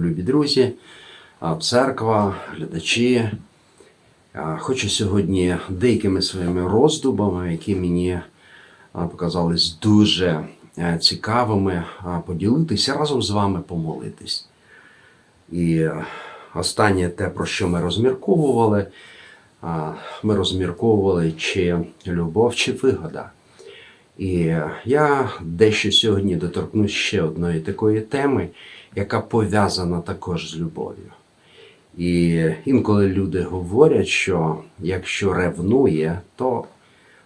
любі друзі, церква, глядачі. Хочу сьогодні деякими своїми роздумами, які мені показались дуже е, цікавими, поділитися разом з вами помолитись. І е, останнє те, про що ми розмірковували, ми розмірковували, чи любов, чи вигода. І я дещо сьогодні доторкнусь ще одної такої теми, яка пов'язана також з любов'ю. І інколи люди говорять, що якщо ревнує, то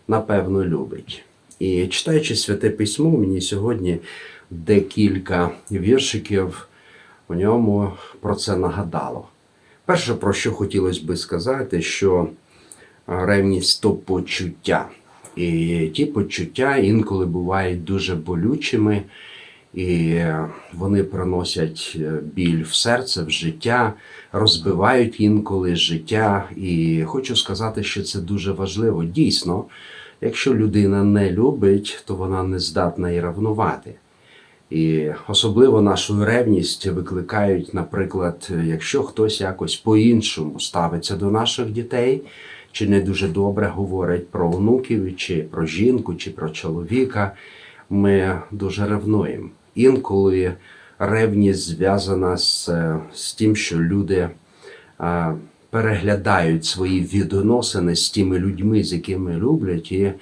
напевно любить. І читаючи святе письмо, мені сьогодні декілька віршиків у ньому про це нагадало. Перше, про що хотілося би сказати, що ревність то почуття. І ті почуття інколи бувають дуже болючими, і вони приносять е, біль в серце, в життя, розбивають інколи життя. І хочу сказати, що це дуже важливо. Дійсно, якщо людина не любить, то вона не здатна і ревнувати. І особливо нашу ревність викликають, наприклад, якщо хтось якось по-іншому ставиться до наших дітей, чи не дуже добре говорить про онуків, чи про жінку, чи про чоловіка, ми дуже ревнуємо. Інколи ревність зв'язана з, з тим, що люди а, переглядають свої відносини з тими людьми, з якими люблять, і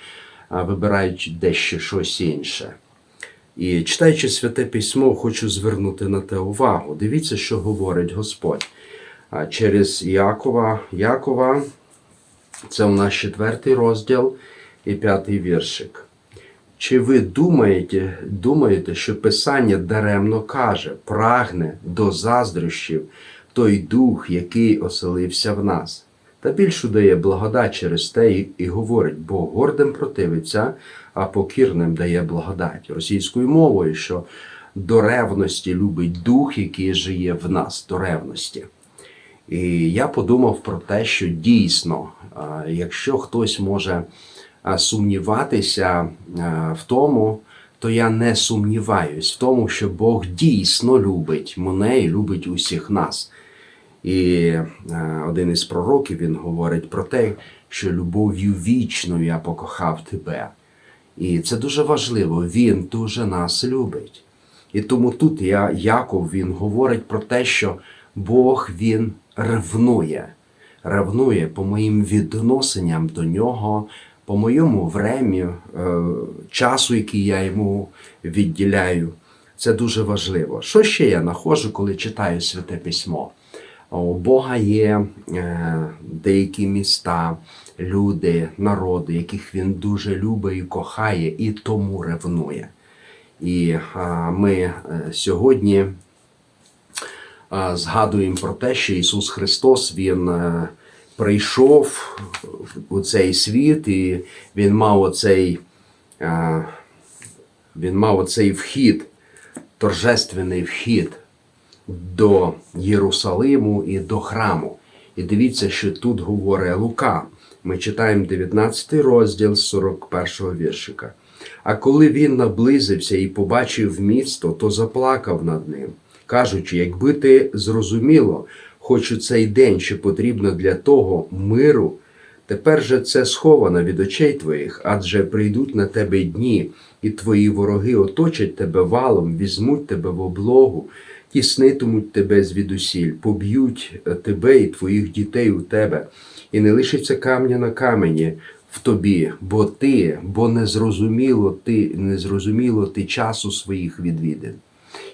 а, вибирають дещо щось інше. І читаючи святе письмо, хочу звернути на те увагу. Дивіться, що говорить Господь. Через Якова, Якова, це у нас четвертий розділ і п'ятий віршик. Чи ви думаєте, думаєте, що Писання даремно каже, прагне до заздрощів той дух, який оселився в нас? Та більшу дає благодать через те і, говорить, бо гордим противиться, а покірним дає благодать. Російською мовою, що до ревності любить дух, який живе в нас, до ревності. І я подумав про те, що дійсно, якщо хтось може сумніватися в тому, то я не сумніваюсь в тому, що Бог дійсно любить мене і любить усіх нас. І один із пророків він говорить про те, що любов'ю вічною я покохав тебе. І це дуже важливо. Він дуже нас любить. І тому тут я, Яков він говорить про те, що Бог він ревнує, ревнує по моїм відносинам до нього, по моєму времі, е, часу, який я йому відділяю. Це дуже важливо. Що ще я знаходжу, коли читаю святе письмо? У Бога є е, деякі міста, люди, народи, яких він дуже любить і кохає, і тому ревнує. І ми е, сьогодні згадуємо про те, що Ісус Христос Він е, прийшов у цей світ, і Він мав оцей, е, він мав оцей вхід, торжественний вхід до Єрусалиму і до храму. І дивіться, що тут говорить Лука. Ми читаємо 19 розділ з 41 віршика. А коли він наблизився і побачив місто, то заплакав над ним, кажучи, якби ти зрозуміло, хоч у цей день, що потрібно для того миру, тепер же це сховано від очей твоїх, адже прийдуть на тебе дні, і твої вороги оточать тебе валом, візьмуть тебе в облогу, тіснитимуть тебе звідусіль, поб'ють тебе і твоїх дітей у тебе, і не лишиться камня на камені в тобі, бо ти, бо не зрозуміло ти, не зрозуміло ти часу своїх відвідин.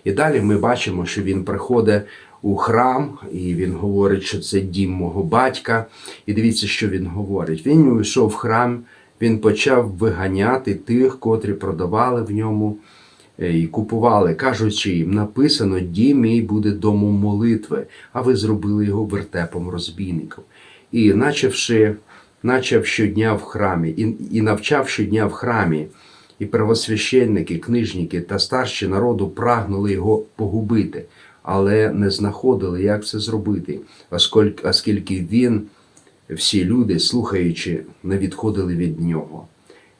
І далі ми бачимо, що він приходить у храм, і він говорить, що це дім мого батька. І дивіться, що він говорить. Він увійшов в храм, він почав виганяти тих, котрі продавали в ньому і купували, кажучи їм, написано, дім мій буде домом молитви, а ви зробили його вертепом розбійників. І начавши, начав щодня в храмі, і, і навчав щодня в храмі, і первосвященники, книжники та старші народу прагнули його погубити, але не знаходили, як це зробити, оскільки, він, всі люди, слухаючи, не відходили від нього.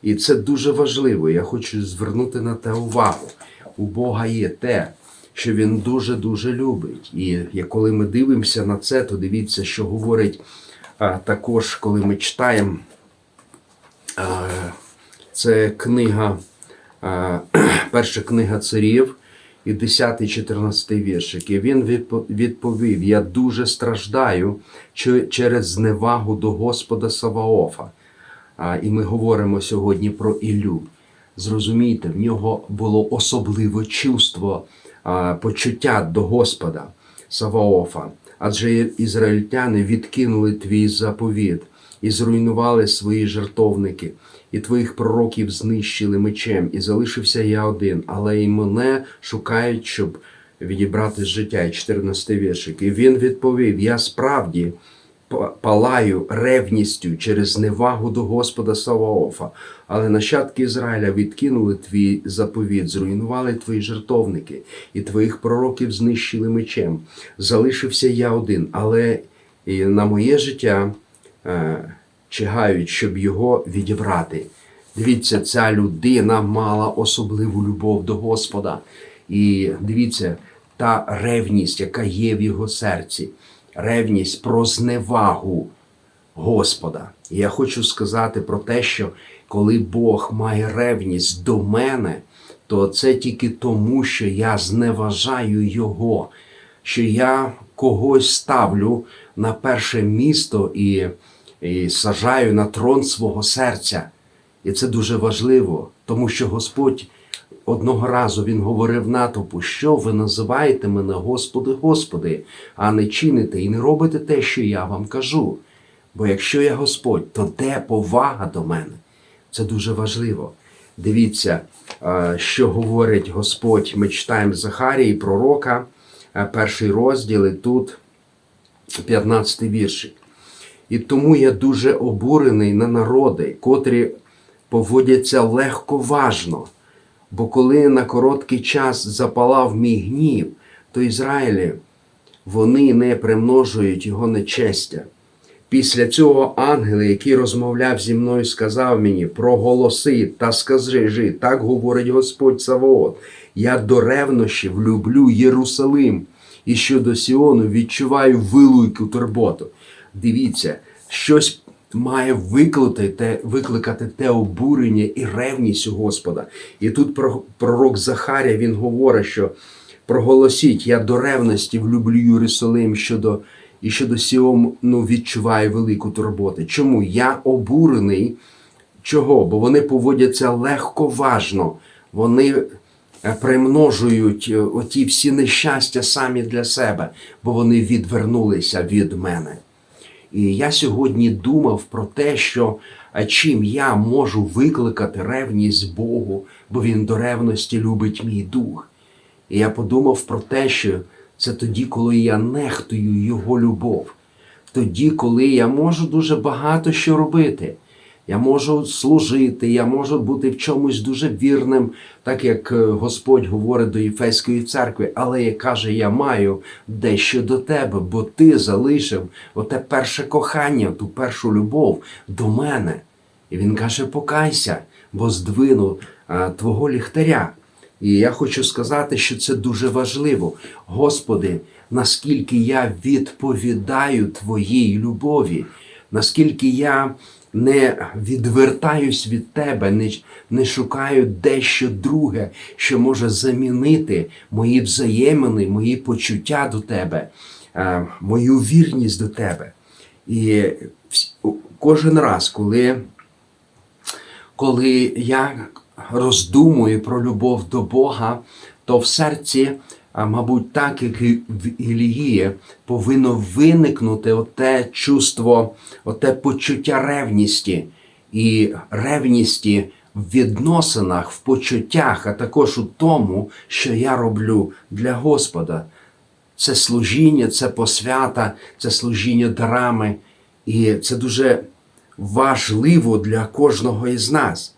І це дуже важливо. Я хочу звернути на те увагу. У Бога є те, що він дуже-дуже любить. І коли ми дивимося на це, то дивіться, що говорить а, також, коли ми читаємо. А, це книга, перша книга царів і 10-14 віршик. І він відповів: Я дуже страждаю через зневагу до Господа Саваофа. І ми говоримо сьогодні про Ілю. Зрозумійте, в нього було особливе чувство, почуття до Господа Саваофа. Адже ізраїльтяни відкинули твій заповіт і зруйнували свої жертовники, і твоїх пророків знищили мечем, і залишився я один, але і мене шукають, щоб відібрати з життя. І 14 віршик. І він відповів: Я справді палаю ревністю через зневагу до Господа Саваофа. Але нащадки Ізраїля відкинули твій заповіт, зруйнували твої жертовники, і твоїх пророків знищили мечем. Залишився я один, але на моє життя чигають, щоб його відібрати. Дивіться, ця людина мала особливу любов до Господа. І дивіться, та ревність, яка є в його серці, ревність про зневагу Господа. І я хочу сказати про те, що коли Бог має ревність до мене, то це тільки тому, що я зневажаю Його, що я когось ставлю на перше місто і, і сажаю на трон свого серця. І це дуже важливо, тому що Господь одного разу він говорив натовпу, що ви називаєте мене Господи, Господи, а не чините і не робите те, що я вам кажу. Бо якщо я Господь, то де повага до мене? Це дуже важливо. Дивіться, що говорить Господь. Ми читаємо Захарії, пророка, е, перший розділ, і тут 15 віршик. І тому я дуже обурений на народи, котрі поводяться легковажно. Бо коли на короткий час запалав мій гнів, то Ізраїлі вони не примножують його нечестя. Після цього ангел, який розмовляв зі мною, сказав мені: проголоси та скажи, так говорить Господь Савоот, я до ревнощів люблю Єрусалим, і щодо Сіону відчуваю велику турботу. Дивіться, щось має викликати викликати те обурення і ревність у Господа. І тут про- пророк Захарія він говорить, що проголосіть, я до ревності влюблю Єрусалим щодо і щодо Сіону відчуваю велику турботу. Чому я обурений? Чого? Бо вони поводяться легковажно, вони примножують е, оті всі нещастя самі для себе, бо вони відвернулися від мене. І я сьогодні думав про те, що чим я можу викликати ревність Богу, бо Він до ревності любить мій дух. І я подумав про те, що це тоді, коли я нехтую Його любов, тоді, коли я можу дуже багато що робити. Я можу служити, я можу бути в чомусь дуже вірним, так як е, Господь говорить до Єфеської церкви, але я каже, я маю дещо до тебе, бо ти залишив оте перше кохання, ту першу любов до мене. І він каже: покайся, бо здвину а, твого ліхтаря. І я хочу сказати, що це дуже важливо. Господи, наскільки я відповідаю Твоїй любові, наскільки я не відвертаюсь від Тебе, не, не шукаю дещо друге, що може замінити мої взаємини, мої почуття до Тебе, е, мою вірність до Тебе. І кожен раз, коли коли я роздумую про любов до Бога, то в серці, а, мабуть, так як і в Ілії, повинно виникнути оте чувство, оте почуття ревності і ревності в відносинах, в почуттях, а також у тому, що я роблю для Господа. Це служіння, це посвята, це служіння дарами. І це дуже важливо для кожного із нас.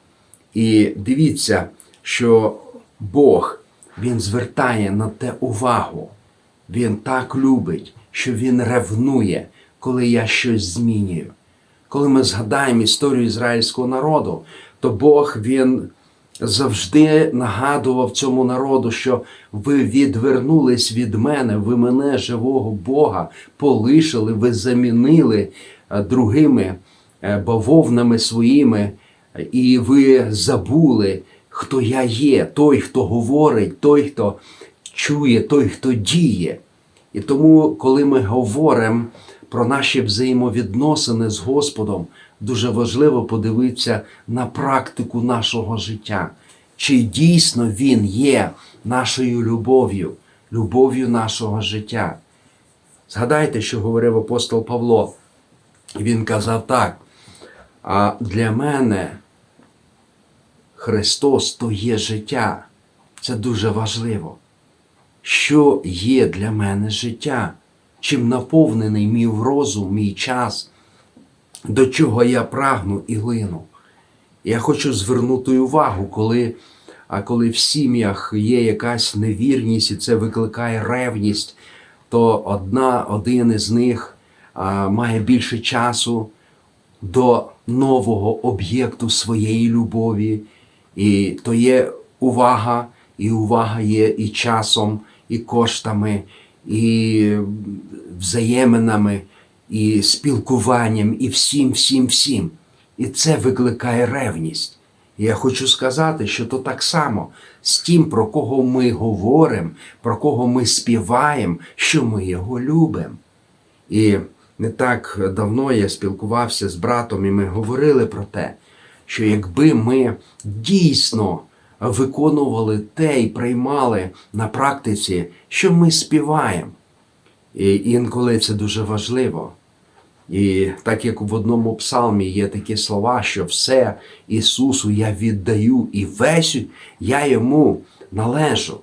І дивіться, що Бог Він звертає на те увагу. Він так любить, що Він ревнує, коли я щось змінюю. Коли ми згадаємо історію ізраїльського народу, то Бог Він завжди нагадував цьому народу, що ви відвернулись від мене, ви мене, живого Бога, полишили, ви замінили е, другими е, бавовнами своїми, і ви забули, хто я є, той, хто говорить, той, хто чує, той, хто діє. І тому, коли ми говоримо про наші взаємовідносини з Господом, дуже важливо подивитися на практику нашого життя. Чи дійсно Він є нашою любов'ю, любов'ю нашого життя? Згадайте, що говорив апостол Павло. Він казав так: а для мене Христос то є життя. Це дуже важливо. Що є для мене життя? Чим наповнений мій розум, мій час, до чого я прагну і лину? Я хочу звернути увагу, коли, а коли в сім'ях є якась невірність і це викликає ревність, то одна, один із них а, має більше часу до нового об'єкту своєї любові. І то є увага, і увага є і часом, і коштами, і взаєминами, і спілкуванням, і всім, всім, всім. І це викликає ревність. Я хочу сказати, що то так само з тим, про кого ми говоримо, про кого ми співаємо, що ми його любимо. І не так давно я спілкувався з братом, і ми говорили про те, що якби ми дійсно виконували те і приймали на практиці, що ми співаємо. І інколи це дуже важливо. І так як в одному псалмі є такі слова, що все Ісусу я віддаю і весь я йому належу,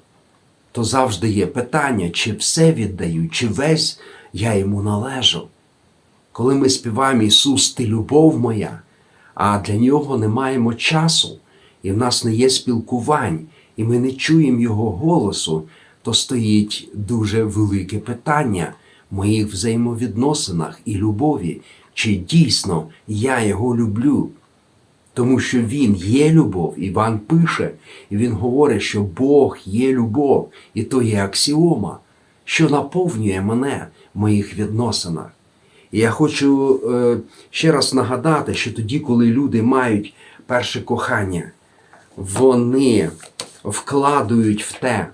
то завжди є питання, чи все віддаю, чи весь я йому належу. Коли ми співаємо Ісус, ти любов моя, а для нього не маємо часу, і в нас не є спілкувань, і ми не чуємо Його голосу, то стоїть дуже велике питання в моїх взаємовідносинах і любові, чи дійсно я його люблю. Тому що Він є любов, Іван пише, і він говорить, що Бог є любов, і то є аксіома, що наповнює мене в моїх відносинах. І я хочу е, ще раз нагадати, що тоді, коли люди мають перше кохання, вони вкладають в те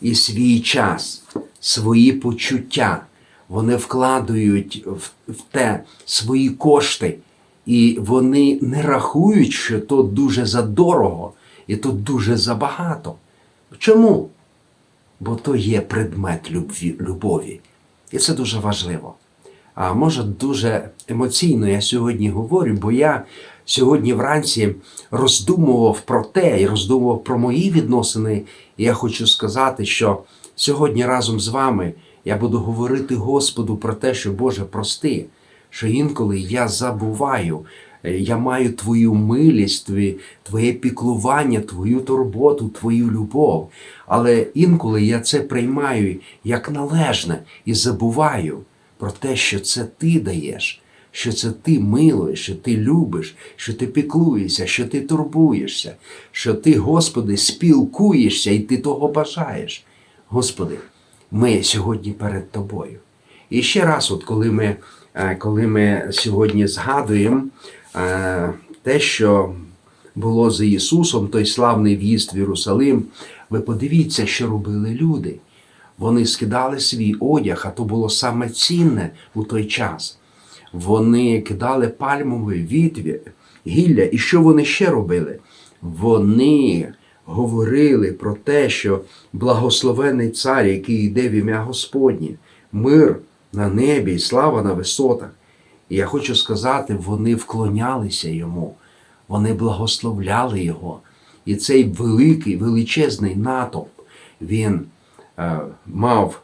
і свій час, свої почуття, вони вкладають в, те свої кошти, і вони не рахують, що то дуже задорого і то дуже забагато. Чому? Бо то є предмет любові. І це дуже важливо. А може, дуже емоційно я сьогодні говорю, бо я сьогодні вранці роздумував про те і роздумував про мої відносини. І я хочу сказати, що сьогодні разом з вами я буду говорити Господу про те, що Боже прости, що інколи я забуваю, я маю Твою милість, Твоє піклування, Твою турботу, Твою любов. Але інколи я це приймаю як належне і забуваю про те, що це ти даєш, що це ти милуєш, що ти любиш, що ти піклуєшся, що ти турбуєшся, що ти, Господи, спілкуєшся і ти того бажаєш. Господи, ми сьогодні перед Тобою. І ще раз, от коли ми, е, коли ми сьогодні згадуємо е, те, що було за Ісусом, той славний в'їзд в Єрусалим, ви подивіться, що робили люди. Вони скидали свій одяг, а то було саме цінне у той час. Вони кидали пальмові вітві, гілля. І що вони ще робили? Вони говорили про те, що благословений цар, який йде в ім'я Господнє, мир на небі і слава на висотах. І я хочу сказати, вони вклонялися йому, вони благословляли його. І цей великий, величезний натовп, він мав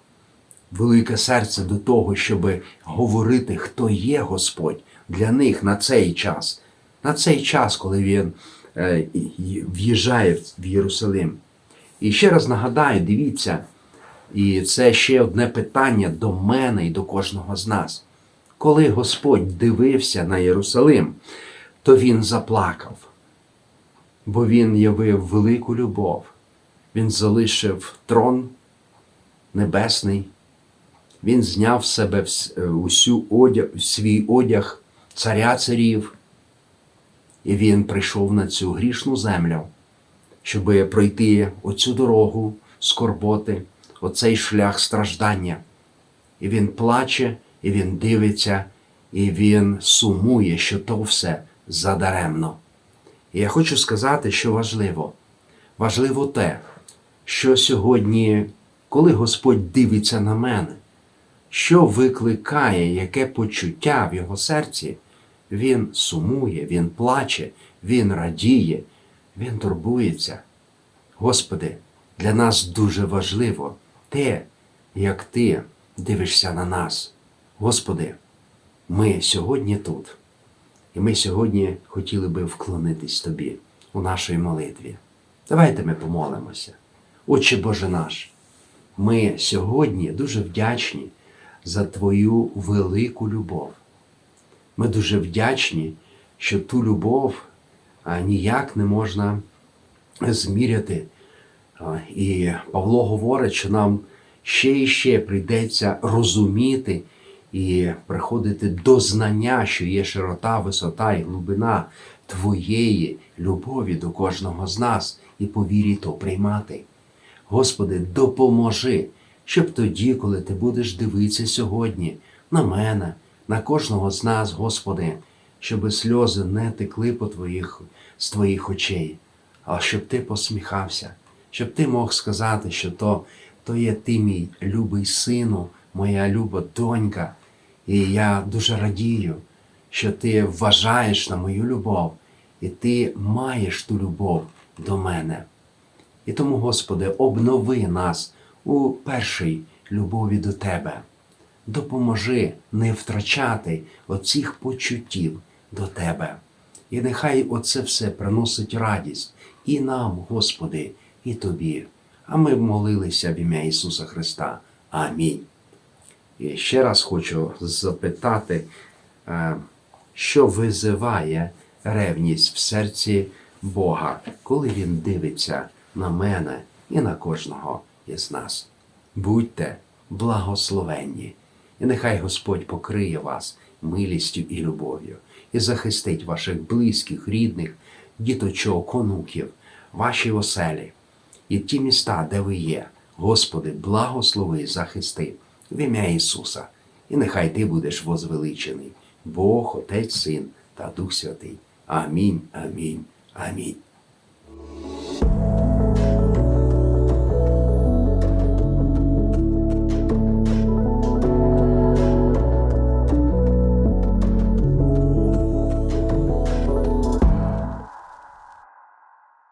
велике серце до того, щоб говорити, хто є Господь для них на цей час, на цей час, коли він е, в'їжджає в Єрусалим. І ще раз нагадаю, дивіться, і це ще одне питання до мене і до кожного з нас. Коли Господь дивився на Єрусалим, то він заплакав. бо Він явив велику любов. Він залишив трон небесний, Він зняв з себе е, усю одяг, свій одяг царя царів, і він прийшов на цю грішну землю, щоб пройти оцю дорогу скорботи, оцей шлях страждання. І він плаче, і він дивиться, і він сумує, що то все задаремно. І я хочу сказати, що важливо. Важливо те, що сьогодні, коли Господь дивиться на мене, що викликає яке почуття в його серці, він сумує, він плаче, він радіє, він турбується. Господи, для нас дуже важливо те, як Ти дивишся на нас. Господи, ми сьогодні тут, і ми сьогодні хотіли би вклонитись Тобі у нашій молитві. Давайте ми помолимося. Отче Боже наш, ми сьогодні дуже вдячні за Твою велику любов. Ми дуже вдячні, що ту любов ніяк не можна зміряти. І Павло говорить, що нам ще і ще прийдеться розуміти і приходити до знання, що є широта, висота і глибина Твоєї любові до кожного з нас, і по вірі то приймати. Господи, допоможи, щоб тоді, коли ти будеш дивитися сьогодні на мене, на кожного з нас, Господи, щоб сльози не текли по твоїх, з твоїх очей, а щоб ти посміхався, щоб ти мог сказати, що то, то є ти, мій любий сину, моя люба донька, і я дуже радію, що ти вважаєш на мою любов, і ти маєш ту любов до мене. І тому, Господи, обнови нас у першій любові до Тебе. Допоможи не втрачати оцих почуттів до Тебе. І нехай оце все приносить радість і нам, Господи, і Тобі. А ми молилися в ім'я Ісуса Христа. Амінь. І ще раз хочу запитати, е, що визиває ревність в серці Бога, коли Він дивиться на мене і на кожного із нас. Будьте благословенні, і нехай Господь покриє вас милістю і любов'ю, і захистить ваших близьких, рідних, діточок, онуків, ваші оселі і ті міста, де ви є. Господи, благослови, захисти в ім'я Ісуса, і нехай Ти будеш возвеличений, Бог, Отець, Син та Дух Святий. Амінь, амінь, амінь.